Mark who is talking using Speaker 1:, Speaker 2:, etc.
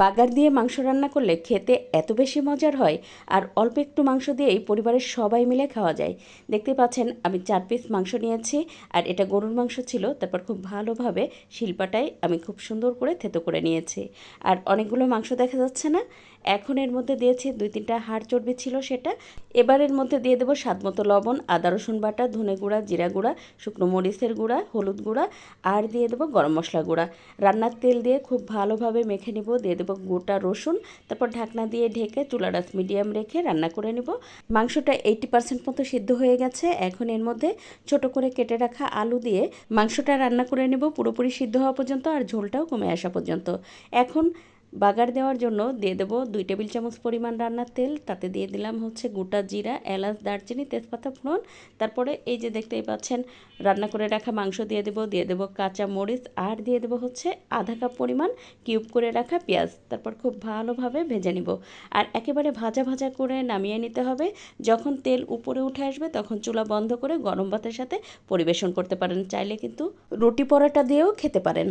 Speaker 1: বাগার দিয়ে মাংস রান্না করলে খেতে এত বেশি মজার হয় আর অল্প একটু মাংস দিয়েই পরিবারের সবাই মিলে খাওয়া যায়। দেখতে পাচ্ছেন, আমি চার পিস মাংস নিয়েছি আর এটা গরুর মাংস ছিল, তারপর খুব ভালোভাবে শিল্পাটায় আমি খুব সুন্দর করে থেতো করে নিয়েছি। আর অনেকগুলো মাংস দেখা যাচ্ছে না, এখন এর মধ্যে দিয়েছি দুই তিনটা হাড় চর্বি ছিল সেটা। এবার এর মধ্যে দিয়ে দেবো স্বাদ মতো লবণ, আদা, রসুন বাটা, ধনে গুঁড়া, জিরা গুঁড়া, শুকনো মরিচের গুঁড়া, হলুদ গুঁড়া, আর দিয়ে দেবো গরম মশলা গুঁড়া। রান্নার তেল দিয়ে খুব ভালোভাবে মেখে নিব, দিয়ে দেবো গোটা রসুন, তারপর ঢাকনা দিয়ে ঢেকে চুলা রাস মিডিয়াম রেখে রান্না করে নেব। মাংসটা এইটি পার্সেন্ট মতো সিদ্ধ হয়ে গেছে। এখন এর মধ্যে ছোট করে কেটে রাখা আলু দিয়ে মাংসটা রান্না করে নেব। পুরোপুরি সিদ্ধ হওয়া পর্যন্ত আর ঝোলটাও কমে আসা পর্যন্ত। এখন বাগার দেওয়ার জন্য দিয়ে দেবো দুই টেবিল চামচ পরিমাণ রান্নার তেল। তাতে দিয়ে দিলাম হচ্ছে গোটা জিরা, এলাচ, দারচিনি, তেজপাতা ফোড়ন। তারপরে এই যে দেখতেই পাচ্ছেন, রান্না করে রাখা মাংস দিয়ে দেবো দিয়ে দেবো কাঁচা মরিচ আর দিয়ে দেবো হচ্ছে আধা কাপ পরিমাণ কিউব করে রাখা পেঁয়াজ। তারপর খুব ভালোভাবে ভেজে নিব। আর একেবারে ভাজা ভাজা করে নামিয়ে নিতে হবে। যখন তেল উপরে উঠে আসবে, তখন চুলা বন্ধ করে গরম ভাতের সাথে পরিবেশন করতে পারেন। চাইলে কিন্তু রুটি পরোটা দিয়েও খেতে পারেন।